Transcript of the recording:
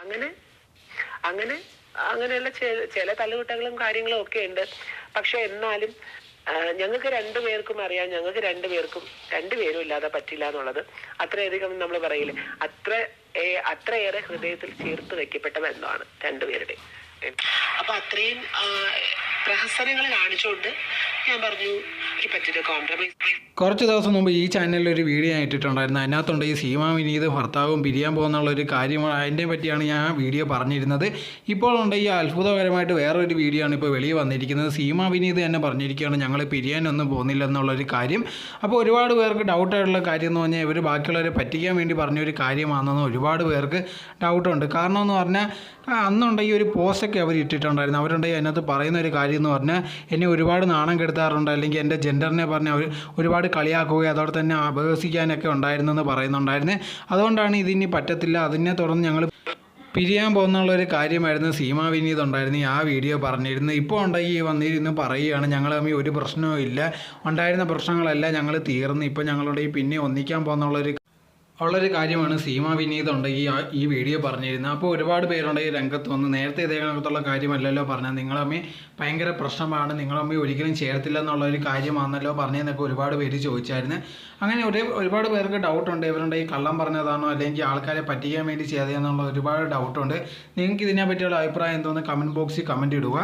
അങ്ങനെ അങ്ങനെ അങ്ങനെയുള്ള ചില തല്ലുകുട്ടകളും കാര്യങ്ങളും ഒക്കെ ഉണ്ട്. പക്ഷെ എന്നാലും ഞങ്ങൾക്ക് രണ്ടുപേർക്കും അറിയാം ഞങ്ങൾക്ക് രണ്ടുപേർക്കും രണ്ടുപേരും ഇല്ലാതെ പറ്റില്ല എന്നുള്ളത്. അത്രയധികം നമ്മൾ പറയില്ല? അത്ര അത്രയേറെ ഹൃദയത്തിൽ ചേർത്ത് വെക്കപ്പെട്ട ബന്ധമാണ് രണ്ടുപേരുടെ അപ്പൊ അത്രയും പ്രഹസനങ്ങൾ കാണിച്ചുകൊണ്ട് ഞാൻ പറഞ്ഞു കോംപ്രമൈസ് കുറച്ച് ദിവസം മുമ്പ് ഈ ചാനലിൽ ഒരു വീഡിയോ ഞാൻ ഇട്ടിട്ടുണ്ടായിരുന്നു. അതിനകത്തുണ്ട് ഈ സീമ വിനീത് ഭർത്താവും പിരിയാൻ പോകുന്നുള്ള ഒരു കാര്യം. അതിനെ പറ്റിയാണ് ഞാൻ ആ വീഡിയോ പറഞ്ഞിരുന്നത്. ഇപ്പോൾ ഉണ്ട് ഈ അത്ഭുതകരമായിട്ട് വേറൊരു വീഡിയോ ആണ് ഇപ്പോൾ വെളിയിൽ വന്നിരിക്കുന്നത്. സീമ വിനീത് തന്നെ പറഞ്ഞിരിക്കുകയാണ് ഞങ്ങൾ പിരിയാനൊന്നും പോകുന്നില്ല എന്നുള്ളൊരു കാര്യം. അപ്പോൾ ഒരുപാട് പേർക്ക് ഡൗട്ടായിട്ടുള്ള കാര്യം എന്ന് പറഞ്ഞാൽ ഇവർ ബാക്കിയുള്ളവരെ പറ്റിക്കാൻ വേണ്ടി പറഞ്ഞൊരു കാര്യമാണെന്ന് ഒരുപാട് പേർക്ക് ഡൗട്ടുണ്ട് കാരണം എന്ന് പറഞ്ഞാൽ അന്നുണ്ടെങ്കിൽ ഒരു പോസ്റ്റൊക്കെ അവർ ഇട്ടിട്ടുണ്ടായിരുന്നു അവരുണ്ടെങ്കിൽ അതിനകത്ത് പറയുന്ന ഒരു കാര്യം എന്ന് പറഞ്ഞാൽ എന്നെ ഒരുപാട് നാണം കെടുത്താറുണ്ട്. അല്ലെങ്കിൽ എന്റെ ജെൻഡറിനെ പറഞ്ഞ് അവർ ഒരുപാട് കളിയാക്കുകയും അതോടെ തന്നെ അപഹസിക്കാനൊക്കെ ഉണ്ടായിരുന്നെന്ന് പറയുന്നുണ്ടായിരുന്നു. അതുകൊണ്ടാണ് ഇതിനി പറ്റത്തില്ല. അതിനെ തുടർന്ന് ഞങ്ങൾ പിരിയാൻ പോകുന്നുള്ള ഒരു കാര്യമായിരുന്നു സീമ വിനീത് ഉണ്ടായിരുന്നു. ആ വീഡിയോ പറഞ്ഞിരുന്നു. ഇപ്പോൾ ഉണ്ടെങ്കിൽ വന്നിരുന്ന് പറയുകയാണ്. ഞങ്ങൾ തമ്മിൽ ഒരു പ്രശ്നവും ഇല്ല. ഉണ്ടായിരുന്ന പ്രശ്നങ്ങളെല്ലാം ഞങ്ങൾ തീർന്നു. ഇപ്പോൾ ഞങ്ങളുടെ ഈ പിന്നെ ഒന്നിക്കാൻ പോകുന്നുള്ളൊരു ഉള്ളൊരു കാര്യമാണ് സീമ വിനീത് ഉണ്ടെങ്കിൽ ഈ വീഡിയോ പറഞ്ഞിരുന്നത്. അപ്പോൾ ഒരുപാട് പേരുണ്ട് ഈ രംഗത്ത് വന്ന്. നേരത്തെ ഇതേകണക്കത്തുള്ള കാര്യമല്ലല്ലോ പറഞ്ഞത്. നിങ്ങളമ്മ ഭയങ്കര പ്രശ്നമാണ്. നിങ്ങളമ്മേ ഒരിക്കലും ചേർത്തില്ല എന്നുള്ളൊരു കാര്യമാണല്ലോ പറഞ്ഞതെന്നൊക്കെ ഒരുപാട് പേര് ചോദിച്ചായിരുന്നു. അങ്ങനെ ഒരു ഒരുപാട് പേർക്ക് ഡൗട്ടുണ്ട്. ഇവരുണ്ട് ഈ കള്ളം പറഞ്ഞതാണോ അല്ലെങ്കിൽ ആൾക്കാരെ പറ്റിക്കാൻ വേണ്ടി ചെയ്തതെന്നുള്ള ഒരുപാട് ഡൗട്ടുണ്ട്. നിങ്ങൾക്ക് ഇതിനെ പറ്റിയുള്ള അഭിപ്രായം എന്തോന്ന് കമന്റ് ബോക്സിൽ കമന്റ് ഇടുക.